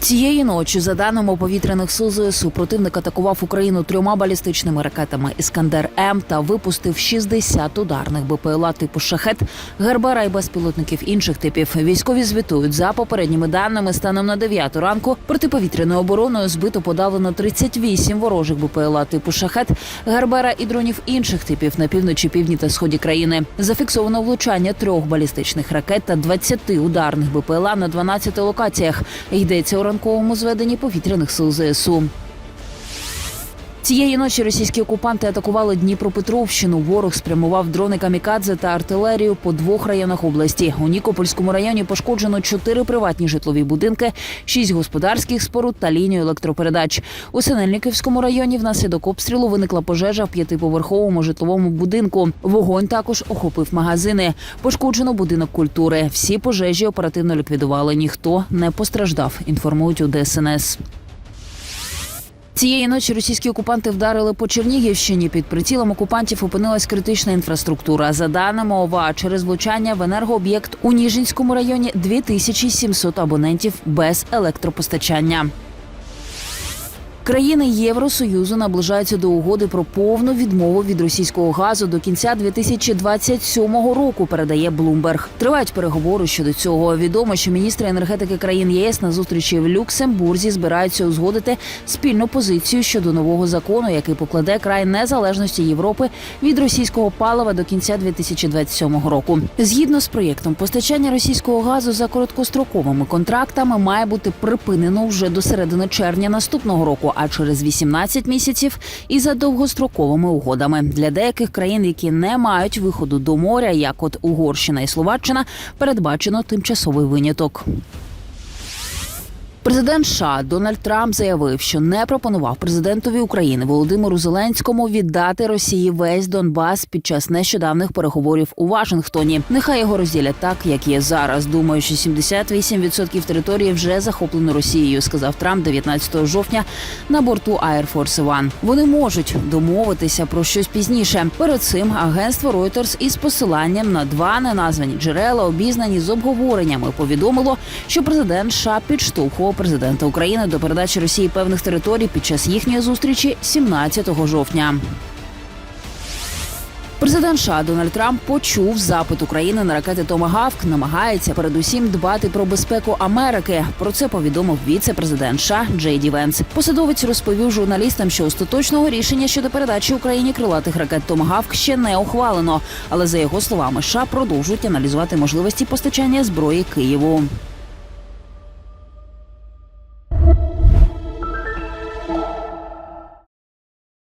Цієї ночі, за даними повітряних сил ЗСУ, противник атакував Україну трьома балістичними ракетами Іскандер М та випустив 60 ударних БПЛА типу Шахет, Гербера і безпілотників інших типів. Військові звітують за попередніми даними. Станом на 9 ранку протиповітряною обороною збито подавлено 38 ворожих БПЛА типу Шахет, Гербера і дронів інших типів на півночі, півдні та сході країни. Зафіксовано влучання трьох балістичних ракет та 20 ударних БПЛА на 12 локаціях. Йдеться у ранковому зведенні повітряних сил ЗСУ. Цієї ночі російські окупанти атакували Дніпропетровщину. Ворог спрямував дрони камікадзе та артилерію по двох районах області. У Нікопольському районі пошкоджено чотири приватні житлові будинки, шість господарських споруд та лінію електропередач. У Синельниківському районі внаслідок обстрілу виникла пожежа в п'ятиповерховому житловому будинку. Вогонь також охопив магазини. Пошкоджено будинок культури. Всі пожежі оперативно ліквідували. Ніхто не постраждав. Інформують у ДСНС. Цієї ночі російські окупанти вдарили по Чернігівщині. Під прицілом окупантів опинилась критична інфраструктура. За даними ОВА, через влучання в енергооб'єкт у Ніжинському районі 2700 абонентів без електропостачання. Країни Євросоюзу наближаються до угоди про повну відмову від російського газу до кінця 2027 року. Передає Блумберг. Тривають переговори щодо цього. Відомо, що міністри енергетики країн ЄС на зустрічі в Люксембурзі збираються узгодити спільну позицію щодо нового закону, який покладе край незалежності Європи від російського палива до кінця 2027 року. Згідно з проєктом, постачання російського газу за короткостроковими контрактами має бути припинено вже до середини червня наступного року, а через 18 місяців і за довгостроковими угодами для деяких країн, які не мають виходу до моря, як от Угорщина і Словаччина, передбачено тимчасовий виняток. Президент США Дональд Трамп заявив, що не пропонував президентові України Володимиру Зеленському віддати Росії весь Донбас під час нещодавних переговорів у Вашингтоні. Нехай його розділять так, як є зараз. Думаю, що 78% території вже захоплено Росією, сказав Трамп 19 жовтня на борту Air Force One. Вони можуть домовитися про щось пізніше. Перед цим агентство Reuters із посиланням на два неназвані джерела, обізнані з обговореннями, повідомило, що президент США підштовхував президента України до передачі Росії певних територій під час їхньої зустрічі 17 жовтня. Президент США Дональд Трамп почув запит України на ракети Томагавк. Намагається передусім дбати про безпеку Америки. Про це повідомив віце-президент США Джей Ді Венс. Посадовець розповів журналістам, що остаточного рішення щодо передачі Україні крилатих ракет Томагавк ще не ухвалено. Але за його словами, США продовжують аналізувати можливості постачання зброї Києву.